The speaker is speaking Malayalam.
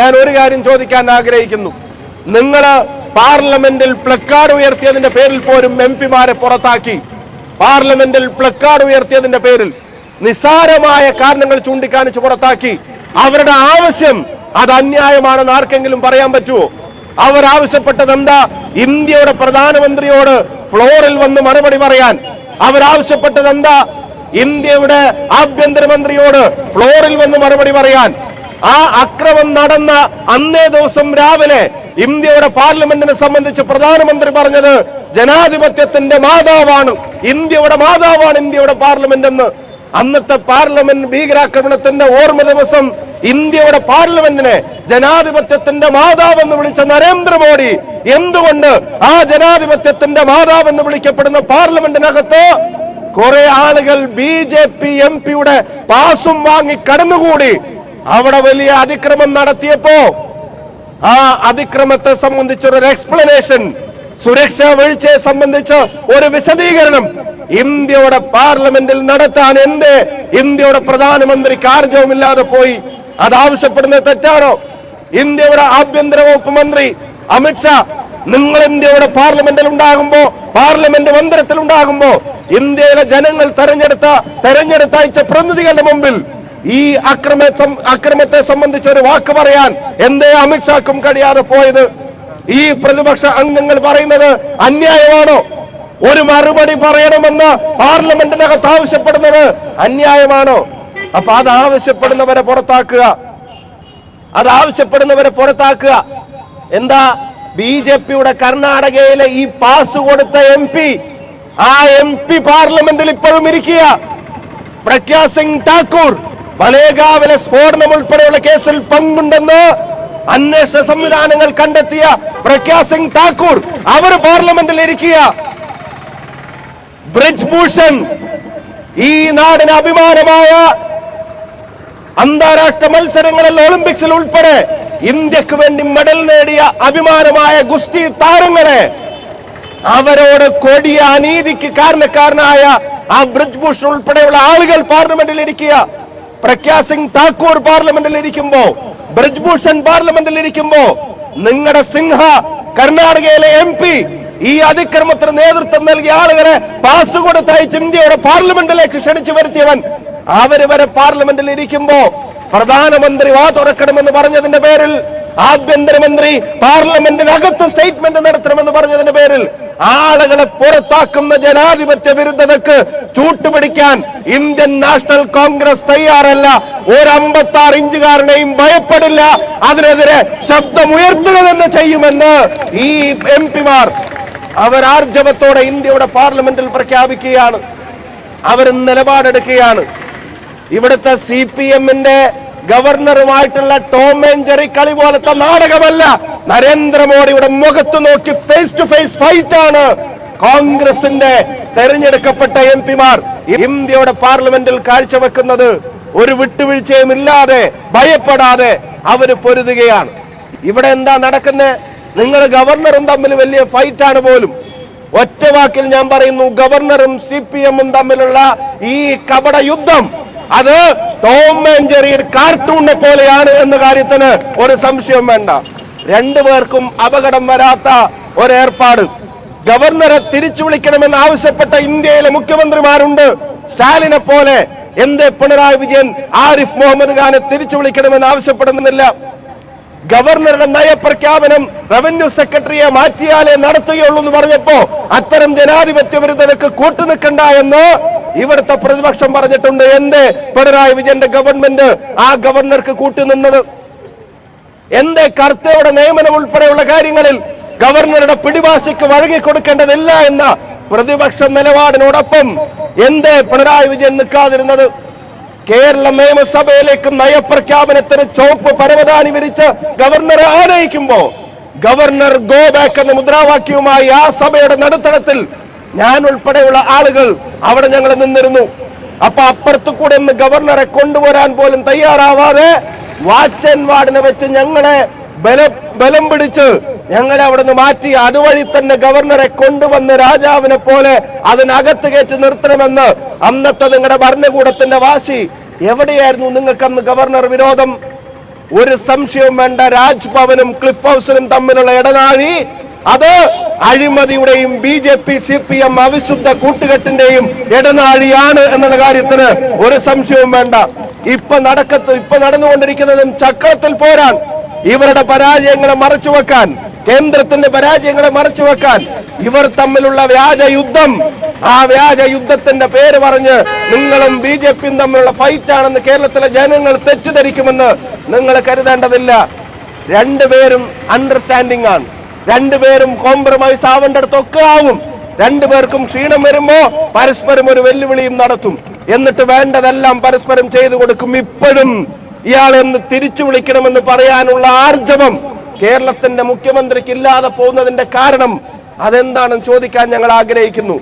ഞാൻ ഒരു കാര്യം ചോദിക്കാൻ ആഗ്രഹിക്കുന്നു. നിങ്ങൾ പാർലമെന്റിൽ പ്ലക്കാർഡ് ഉയർത്തിയതിന്റെ പേരിൽ പോലും എം പിമാരെ പുറത്താക്കി. പാർലമെന്റിൽ പ്ലക്കാർഡ് ഉയർത്തിയതിന്റെ പേരിൽ നിസ്സാരമായ കാരണങ്ങൾ ചൂണ്ടിക്കാണിച്ച് പുറത്താക്കി. അവരുടെ ആവശ്യം അത് അന്യായമാണെന്ന് ആർക്കെങ്കിലും പറയാൻ പറ്റുമോ അവർ ആവശ്യപ്പെട്ടത് എന്താ? ഇന്ത്യയുടെ പ്രധാനമന്ത്രിയോട് ഫ്ലോറിൽ വന്ന് മറുപടി പറയാൻ. അവരാവശ്യപ്പെട്ടത് എന്താ? ഇന്ത്യയുടെ ആഭ്യന്തരമന്ത്രിയോട് ഫ്ലോറിൽ വന്ന് മറുപടി പറയാൻ. ആ അക്രമം നടന്ന അന്നേ ദിവസം രാവിലെ ഇന്ത്യയുടെ പാർലമെന്റിനെ സംബന്ധിച്ച് പ്രധാനമന്ത്രി പറഞ്ഞത് ജനാധിപത്യത്തിന്റെ മാതാവാണ്. ഇന്ത്യയുടെ മാതാവാണ് ഇന്ത്യയുടെ പാർലമെന്റ് എന്ന്. അന്നത്തെ പാർലമെന്റ് ഭീകരാക്രമണത്തിന്റെ ഓർമ്മ ദിവസം ഇന്ത്യയുടെ പാർലമെന്റിനെ ജനാധിപത്യത്തിന്റെ മാതാവ് എന്ന് വിളിച്ച നരേന്ദ്രമോദി എന്തുകൊണ്ട് ആ ജനാധിപത്യത്തിന്റെ മാതാവ് എന്ന് വിളിക്കപ്പെടുന്ന പാർലമെന്റിനകത്ത് കുറെ ആളുകൾ ബി ജെ പി എം പിയുടെ പാസും വാങ്ങി കടന്നുകൂടി അവിടെ വലിയ അതിക്രമം നടത്തിയപ്പോ ആ അതിക്രമത്തെ സംബന്ധിച്ചൊരു എക്സ്പ്ലനേഷൻ സുരക്ഷാ വീഴ്ചയെ സംബന്ധിച്ച ഒരു വിശദീകരണം ഇന്ത്യയുടെ പാർലമെന്റിൽ നടത്താൻ എന്ത്? ഇന്ത്യയുടെ പ്രധാനമന്ത്രി കാർജവുമില്ലാതെ പോയി. അത് ആവശ്യപ്പെടുന്നത് തെറ്റാണോ? ഇന്ത്യയുടെ ആഭ്യന്തര വകുപ്പ് മന്ത്രി അമിത്ഷാ നിങ്ങൾ ഇന്ത്യയുടെ പാർലമെന്റിൽ ഉണ്ടാകുമ്പോ പാർലമെന്റ് മന്ദിരത്തിൽ ഉണ്ടാകുമ്പോ ഇന്ത്യയിലെ ജനങ്ങൾ തെരഞ്ഞെടുത്ത തെരഞ്ഞെടുത്തയച്ച പ്രതിനിധികളുടെ മുമ്പിൽ ഈ അക്രമ അക്രമത്തെ സംബന്ധിച്ച് ഒരു വാക്ക് പറയാൻ എന്തേ അമിത്ഷാക്കും കഴിയാതെ പോയത്? ഈ പ്രതിപക്ഷ അംഗങ്ങൾ പറയുന്നത് അന്യായമാണോ? ഒരു മറുപടി പറയണമെന്ന് പാർലമെന്റിനകത്ത് ആവശ്യപ്പെടുന്നത് അന്യായമാണോ? അപ്പൊ അത് ആവശ്യപ്പെടുന്നവരെ പുറത്താക്കുക. അത് ആവശ്യപ്പെടുന്നവരെ പുറത്താക്കുക. എന്താ? ബി ജെ പിയുടെ കർണാടകയിലെ ഈ പാസ് കൊടുത്ത എം പി ആ എം പി പാർലമെന്റിൽ ഇപ്പോഴും ഇരിക്കുക. പ്രഗ്യാ സിംഗ് ഠാക്കൂർ. മലേഗാവിലെ സ്ഫോടനം ഉൾപ്പെടെയുള്ള കേസിൽ പങ്കുണ്ടെന്ന് അന്വേഷണ സംവിധാനങ്ങൾ കണ്ടെത്തിയ പ്രഖ്യാ സിംഗ് ഠാക്കൂർ അവർ പാർലമെന്റിൽ ഇരിക്കുക. ബ്രിജ് ഭൂഷൺ ഈ നാടിന് അഭിമാനമായ അന്താരാഷ്ട്ര മത്സരങ്ങളിൽ ഒളിമ്പിക്സിൽ ഉൾപ്പെടെ ഇന്ത്യയ്ക്ക് വേണ്ടി മെഡൽ നേടിയ അഭിമാനമായ ഗുസ്തി താരങ്ങളെ അവരോട് കൊടിയ അനീതിക്ക് കാരണക്കാരനായ ആ ബ്രിജ് ഭൂഷൺ ഉൾപ്പെടെയുള്ള ആളുകൾ പാർലമെന്റിൽ ഇരിക്കുക. പ്രഗ്യാ സിംഗ് ഠാക്കൂർ പാർലമെന്റിൽ ഇരിക്കുമ്പോ ബ്രജ്ഭൂഷൺ പാർലമെന്റിൽ ഇരിക്കുമ്പോ നിങ്ങളുടെ സിംഹ കർണാടകയിലെ എം പി ഈ അതിക്രമത്തിന് നേതൃത്വം നൽകിയ ആളുകളെ പാസ് കൊടുത്തയച്ച് ഇന്ത്യയുടെ പാർലമെന്റിലേക്ക് ക്ഷണിച്ചു വരുത്തിയവൻ അവർ വരെ പാർലമെന്റിൽ ഇരിക്കുമ്പോ പ്രധാനമന്ത്രി വാ തുറക്കണമെന്ന് പറഞ്ഞതിന്റെ പേരിൽ ആഭ്യന്തരമന്ത്രി പാർലമെന്റിനകത്ത് സ്റ്റേറ്റ്മെന്റ് നടത്തണമെന്ന് പറഞ്ഞതിന്റെ പേരിൽ ആളുകളെ പുറത്താക്കുന്ന ജനാധിപത്യ വിരുദ്ധതക്ക് ചൂട്ടുപിടിക്കാൻ ഇന്ത്യൻ നാഷണൽ കോൺഗ്രസ് തയ്യാറല്ല. ഒരു അമ്പത്തി ആറ് ഇഞ്ചുകാരനെയും ഭയപ്പെടില്ല. അതിനെതിരെ ശബ്ദമുയർത്തുക തന്നെ ചെയ്യുമെന്ന് ഈ എം പിമാർ അവർ ആർജവത്തോടെ ഇന്ത്യയുടെ പാർലമെന്റിൽ പ്രഖ്യാപിക്കുകയാണ്. അവർ നിലപാടെടുക്കുകയാണ്. ഇവിടുത്തെ സി പി എമ്മിന്റെ ഗവർണറുമായിട്ടുള്ള ടോം ആൻഡ് ജെറി കളി പോലത്തെ നാടകമല്ല. നരേന്ദ്രമോദിയുടെ മുഖത്ത് നോക്കി ഫേസ് ടു ഫേസ് ഫൈറ്റ് ആണ് കോൺഗ്രസിന്റെ തെരഞ്ഞെടുക്കപ്പെട്ട എം പിമാർ. ഇന്ത്യയുടെ പാർലമെന്റിൽ കാഴ്ചവെക്കുന്നത് ഒരു വിട്ടുവീഴ്ചയും ഇല്ലാതെ ഭയപ്പെടാതെ അവർ പൊരുതുകയാണ്. ഇവിടെ എന്താ നടക്കുന്നത് നിങ്ങൾ ഗവർണറും തമ്മിൽ വലിയ ഫൈറ്റാണ് പോലും. ഒറ്റ വാക്കിൽ ഞാൻ പറയുന്നു ഗവർണറും സി പി എമ്മും തമ്മിലുള്ള ഈ കപട യുദ്ധം. അത് ടോം ആൻഡ് ജെറി കാർട്ടൂണിനെ പോലെയാണ് എന്ന കാര്യത്തിന് ഒരു സംശയം വേണ്ട. രണ്ടു പേർക്കും അപകടം വരാത്ത ഒരു ഏർപ്പാട് ഗവർണറെ തിരിച്ചു വിളിക്കണമെന്ന് ആവശ്യപ്പെട്ട ഇന്ത്യയിലെ മുഖ്യമന്ത്രിമാരുണ്ട്. സ്റ്റാലിനെ പോലെ എന്തേ പിണറായി വിജയൻ ആരിഫ് മുഹമ്മദ് ഖാനെ തിരിച്ചു വിളിക്കണമെന്ന് ആവശ്യപ്പെടുന്നില്ല. ഗവർണറുടെ നയപ്രഖ്യാപനം റവന്യൂ സെക്രട്ടറിയെ മാറ്റിയാലേ നടത്തുകയുള്ളൂ എന്ന് പറഞ്ഞപ്പോ അത്തരം ജനാധിപത്യ വിരുദ്ധതക്ക് കൂട്ടുനിൽക്കണ്ട എന്ന് ഇവിടുത്തെ പ്രതിപക്ഷം പറഞ്ഞിട്ടുണ്ട് എന്ത് പിണറായി വിജയന്റെ ഗവൺമെന്റ് ആ ഗവർണർക്ക് കൂട്ടുനിന്നത് എന്തേ കർത്തയുടെ നിയമനം ഉൾപ്പെടെയുള്ള കാര്യങ്ങളിൽ ഗവർണറുടെ പിടിവാശിക്ക് വഴങ്ങി വഴങ്ങിക്കൊടുക്കേണ്ടതില്ല എന്ന പ്രതിപക്ഷ നിലപാടിനോടൊപ്പം എന്ത് പിണറായി വിജയൻ നിൽക്കാതിരുന്നത്? കേരള നിയമസഭയിലേക്ക് നയപ്രഖ്യാപനത്തിന് ചോപ്പ് പരവതാനി വിരിച്ച് ഗവർണറെ ആനയിക്കുമ്പോ ഗവർണർ ഗോ ബാക്ക് എന്ന മുദ്രാവാക്യവുമായി ആ സഭയുടെ നടുത്തളത്തിൽ ഞാൻ ഉൾപ്പെടെയുള്ള ആളുകൾ അവിടെ ഞങ്ങൾ നിന്നിരുന്നു. അപ്പൊ അപ്പുറത്തു കൂടെ ഒന്ന് ഗവർണറെ കൊണ്ടുവരാൻ പോലും തയ്യാറാവാതെ വാച്ച് ആൻഡ് വാർഡിനെ വെച്ച് ഞങ്ങളെ ബല പിടിച്ച് ഞങ്ങളെ അവിടെ നിന്ന് മാറ്റി. അതുവഴി തന്നെ ഗവർണറെ കൊണ്ടുവന്ന് രാജാവിനെ പോലെ അതിനകത്ത് കയറ്റി നിർത്തണമെന്ന് അന്നത്തെ നിങ്ങളുടെ ഭരണകൂടത്തിന്റെ വാശി. എവിടെയായിരുന്നു നിങ്ങൾക്ക് അന്ന് ഗവർണർ വിരോധം? ഒരു സംശയവും വേണ്ട. രാജ്ഭവനും ക്ലിഫ് ഹൗസിനും തമ്മിലുള്ള ഇടനാഴി. അത് അഴിമതിയുടെയും B J P C P M അവിശുദ്ധ കൂട്ടുകെട്ടിന്റെയും ഇടനാഴിയാണ് എന്നുള്ള കാര്യത്തിന് ഒരു സംശയവും വേണ്ട. ഇപ്പൊ നടക്കത്ത് ഇപ്പൊ നടന്നുകൊണ്ടിരിക്കുന്നതും ചക്രത്തിൽ പോരാൻ ഇവരുടെ പരാജയങ്ങളെ മറച്ചുവെക്കാൻ കേന്ദ്രത്തിന്റെ പരാജയങ്ങളെ മറച്ചുവെക്കാൻ ഇവർ തമ്മിലുള്ള വ്യാജ യുദ്ധം ആ വ്യാജ യുദ്ധത്തിന്റെ പേര് പറഞ്ഞ് നിങ്ങളും ബി ജെ പിയും തമ്മിലുള്ള ഫൈറ്റ് ആണെന്ന് കേരളത്തിലെ ജനങ്ങൾ തെറ്റിദ്ധരിക്കുമെന്ന് നിങ്ങൾ കരുതേണ്ടതില്ല. രണ്ടുപേരും അണ്ടർസ്റ്റാൻഡിംഗ് ആണ്. രണ്ടുപേരും കോംപ്രമൈസ് ആവേണ്ടടത്തൊക്കെ ആവും. രണ്ടുപേർക്കും ക്ഷീണം വരുമ്പോ പരസ്പരം ഒരു വെല്ലുവിളിയും നടത്തും. എന്നിട്ട് വേണ്ടതെല്ലാം പരസ്പരം ചെയ്തു കൊടുക്കും ഇപ്പോഴും. ഇയാൾ എന്ന് തിരിച്ചു വിളിക്കണമെന്ന് പറയാനുള്ള ആർജവം കേരളത്തിന്റെ മുഖ്യമന്ത്രിക്ക് ഇല്ലാതെ പോകുന്നതിന്റെ കാരണം അതെന്താണെന്ന് ചോദിക്കാൻ ഞങ്ങൾ ആഗ്രഹിക്കുന്നു.